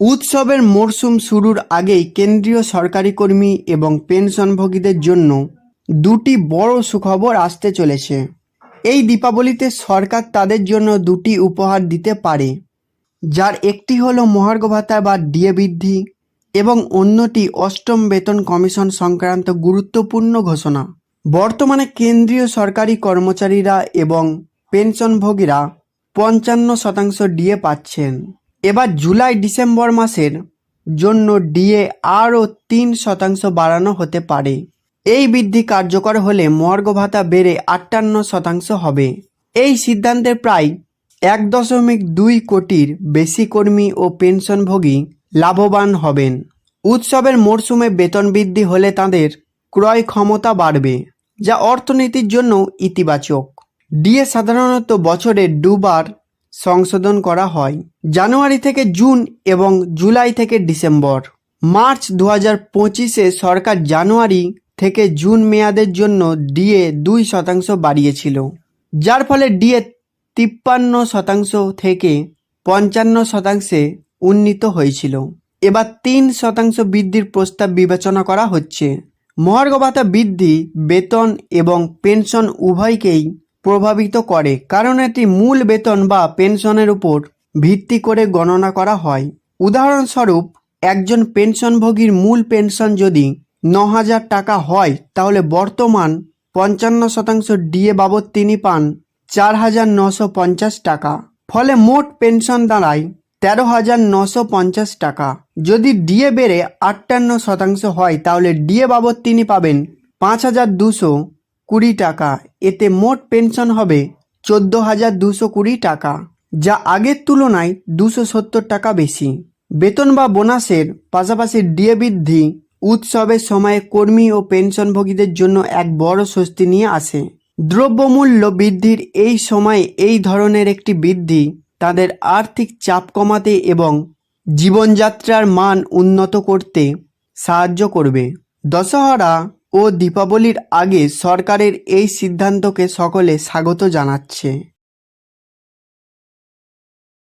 উৎসবের মরশুম শুরুর আগেই কেন্দ্রীয় সরকারি কর্মী এবং পেনশনভোগীদের জন্য দুটি বড় সুখবর আসতে চলেছে। এই দীপাবলিতে সরকার তাদের জন্য দুটি উপহার দিতে পারে, যার একটি হলো মহার্ঘ ভাতা বা ডিএ বৃদ্ধি এবং অন্যটি অষ্টম বেতন কমিশন সংক্রান্ত গুরুত্বপূর্ণ ঘোষণা। বর্তমানে কেন্দ্রীয় সরকারি কর্মচারীরা এবং পেনশনভোগীরা পঞ্চান্ন শতাংশ ডিএ পাচ্ছেন। এবার জুলাই ডিসেম্বর মাসের জন্য ডিএ আরও তিন শতাংশ বাড়ানো হতে পারে। এই বৃদ্ধি কার্যকর হলে মর্গ ভাতা বেড়ে আটান্ন শতাংশ হবে। এই সিদ্ধান্তের প্রায় এক দশমিক দুই কোটির বেশি কর্মী ও পেনশনভোগী লাভবান হবেন। উৎসবের মরশুমে বেতন বৃদ্ধি হলে তাদের ক্রয় ক্ষমতা বাড়বে, যা অর্থনীতির জন্য ইতিবাচক। ডিএ সাধারণত বছরে দুবার সংশোধন করা হয়। জানুয়ারি থেকে জুন এবং জুলাই থেকে ডিসেম্বর। মার্চ দু হাজার পঁচিশে সরকার জানুয়ারি থেকে জুন মেয়াদের জন্য ডিএ দুই শতাংশ বাড়িয়েছিল। যার ফলে ডিএ তিপ্পান্ন শতাংশ থেকে পঞ্চান্ন শতাংশে উন্নীত হয়েছিল। এবার তিন শতাংশ বৃদ্ধির প্রস্তাব বিবেচনা করা হচ্ছে। মহার্ঘ ভাতা বৃদ্ধি, বেতন এবং পেনশন উভয়কেই প্রভাবিত করে, কারণ এটি মূল বেতন বা পেনশনের উপর ভিত্তি করে গণনা করা হয়। উদাহরণস্বরূপ, একজন পেনশনভোগীর মূল পেনশন যদি ন হাজার টাকা হয়, তাহলে বর্তমান পঞ্চান্ন শতাংশ ডিএ বাবদ তিনি পান চার হাজার নশো পঞ্চাশ টাকা। ফলে মোট পেনশন দাঁড়ায় তেরো হাজার নশো পঞ্চাশ টাকা। যদি ডিএ বেড়ে আটান্ন শতাংশ হয়, তাহলে ডিএ বাবদ তিনি পাবেন পাঁচ হাজার দুশো কুড়ি টাকা। এতে মোট পেনশন হবে চোদ্দ হাজার দুশো কুড়ি টাকা, যা আগের তুলনায় দুশো সত্তর টাকা বেশি। বেতন বা বোনাসের পাশাপাশি ডিএ বৃদ্ধি উৎসবের সময়ে কর্মী ও পেনশনভোগীদের জন্য এক বড় স্বস্তি নিয়ে আসে। দ্রব্যমূল্য বৃদ্ধির এই সময়ে এই ধরনের একটি বৃদ্ধি তাদের আর্থিক চাপ কমাতে এবং জীবনযাত্রার মান উন্নত করতে সাহায্য করবে। দশহরা ও দীপাবলির আগে সরকারের এই সিদ্ধান্তকে সকলে স্বাগত জানাচ্ছে।